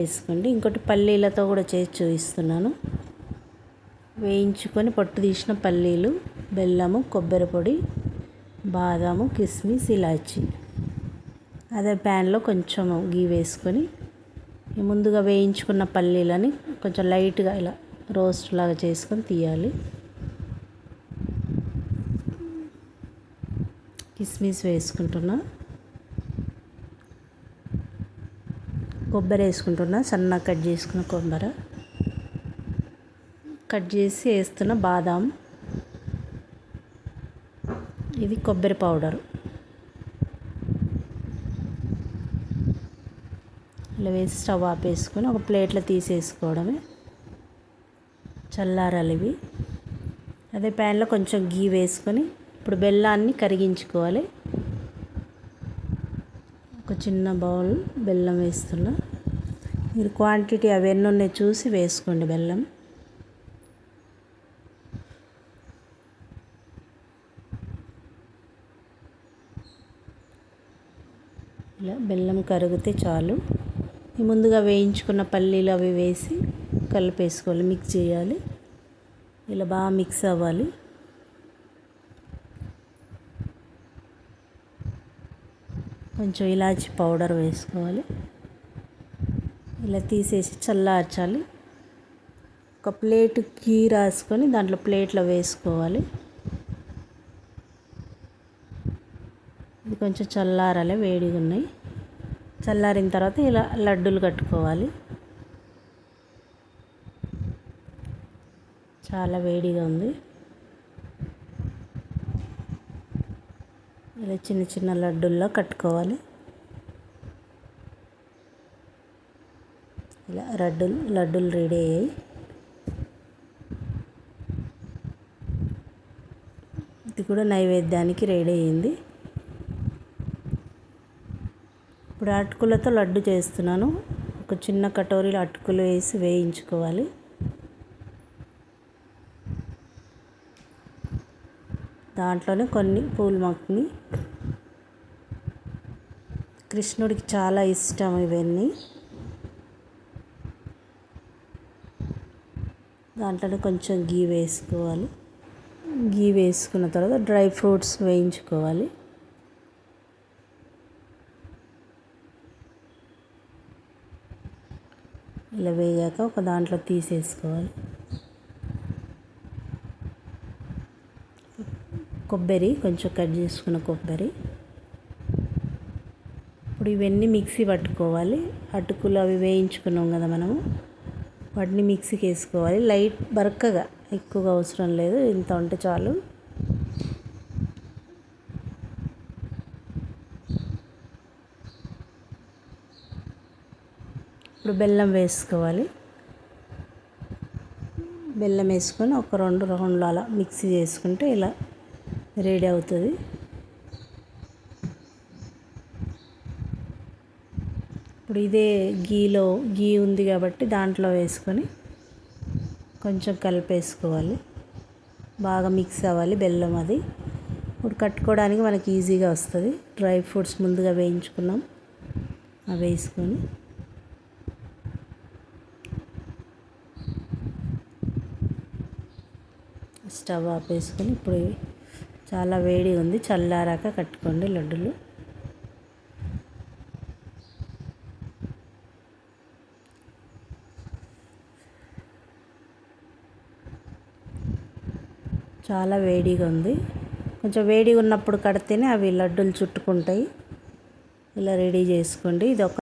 వేసుకోండి. ఇంకోటి పల్లీలతో కూడా చేసి చూపిస్తున్నాను. వేయించుకొని పొట్టు తీసిన పల్లీలు బెల్లము కొబ్బరి పొడి బాదాము కిస్మిస్ ఇలాచి. అదే ప్యాన్లో కొంచెం గీ వేసుకొని ముందుగా వేయించుకున్న పల్లీలని కొంచెం లైట్గా ఇలా రోస్ట్ లాగా చేసుకొని తీయాలి. కిస్మిస్ వేసుకుంటున్నా. కొబ్బరి వేసుకుంటున్నా సన్నగా కట్ చేసుకున్న కొబ్బరి. కట్ చేసి వేస్తున్న బాదాం. ఇది కొబ్బరి పౌడర్. ఇలా వేసి స్టవ్ ఆపేసుకొని ఒక ప్లేట్లో తీసేసుకోవడమే. చల్లారాలి ఇవి. అదే ప్యాన్లో కొంచెం గీ వేసుకొని ఇప్పుడు బెల్లాన్ని కరిగించుకోవాలి. ఒక చిన్న బౌల్ బెల్లం వేస్తున్నా. మీరు క్వాంటిటీ అవన్నీ ఉన్నాయి చూసి వేసుకోండి బెల్లం. ఇలా బెల్లం కరిగితే చాలు. ముందుగా వేయించుకున్న పల్లీలు అవి వేసి కలిపేసుకోవాలి మిక్స్ చేయాలి. ఇలా బాగా మిక్స్ అవ్వాలి. కొంచెం ఇలాచి పౌడర్ వేసుకోవాలి. ఇలా తీసేసి చల్లార్చాలి. ఒక ప్లేట్ గీ రాసుకొని దాంట్లో ప్లేట్లో వేసుకోవాలి. ఇది కొంచెం చల్లారాలి వేడిగా ఉన్నాయి. చల్లారిన తర్వాత ఇలా లడ్డూలు కట్టుకోవాలి. చాలా వేడిగా ఉంది. ఇలా చిన్న చిన్న లడ్డుల్లో కట్టుకోవాలి. ఇలా లడ్డులు లడ్డులు రెడీ అయ్యాయి. ఇది కూడా నైవేద్యానికి రెడీ అయ్యింది. ఇప్పుడు అటుకులతో లడ్డు చేస్తున్నాను. ఒక చిన్న కటోరీలో అటుకులు వేసి వేయించుకోవాలి. దాంట్లోనే కొన్ని పూల మొక్కని కృష్ణుడికి చాలా ఇష్టం ఇవన్నీ. దాంట్లోనే కొంచెం గీ వేసుకోవాలి. గీ వేసుకున్న తర్వాత డ్రై ఫ్రూట్స్ వేయించుకోవాలి. ఇలా వేయాక ఒక దాంట్లో తీసేసుకోవాలి. కొబ్బరి కొంచెం కట్ చేసుకున్న కొబ్బరి. ఇప్పుడు ఇవన్నీ మిక్సీ పట్టుకోవాలి. అటుకులు అవి వేయించుకున్నాం కదా మనము. వాటిని మిక్సీకి వేసుకోవాలి. లైట్ బరకగా ఎక్కువగా అవసరం లేదు. ఇంత ఉంటే చాలు. ఇప్పుడు బెల్లం వేసుకోవాలి. బెల్లం వేసుకొని ఒక రెండు రౌండ్లు అలా మిక్సీ చేసుకుంటే ఇలా రెడీ అవుతుంది. ఇప్పుడు ఇదే గీలో గీ ఉంది కాబట్టి దాంట్లో వేసుకొని కొంచెం కలిపేసుకోవాలి. బాగా మిక్స్ అవ్వాలి బెల్లం అది. ఇప్పుడు కట్టుకోవడానికి మనకి ఈజీగా వస్తుంది. డ్రై ఫ్రూట్స్ ముందుగా వేయించుకున్నాం. అవి వేసుకొని. స్టవ్ ఆపేసుకొని ఇప్పుడు చాలా వేడి ఉంది చల్లారాక కట్టుకోండి లడ్డులు. చాలా వేడిగా ఉంది. కొంచెం వేడిగా ఉన్నప్పుడు కడితేనే అవి లడ్డూలు చుట్టుకుంటాయి. ఇలా రెడీ చేసుకోండి. ఇది ఒక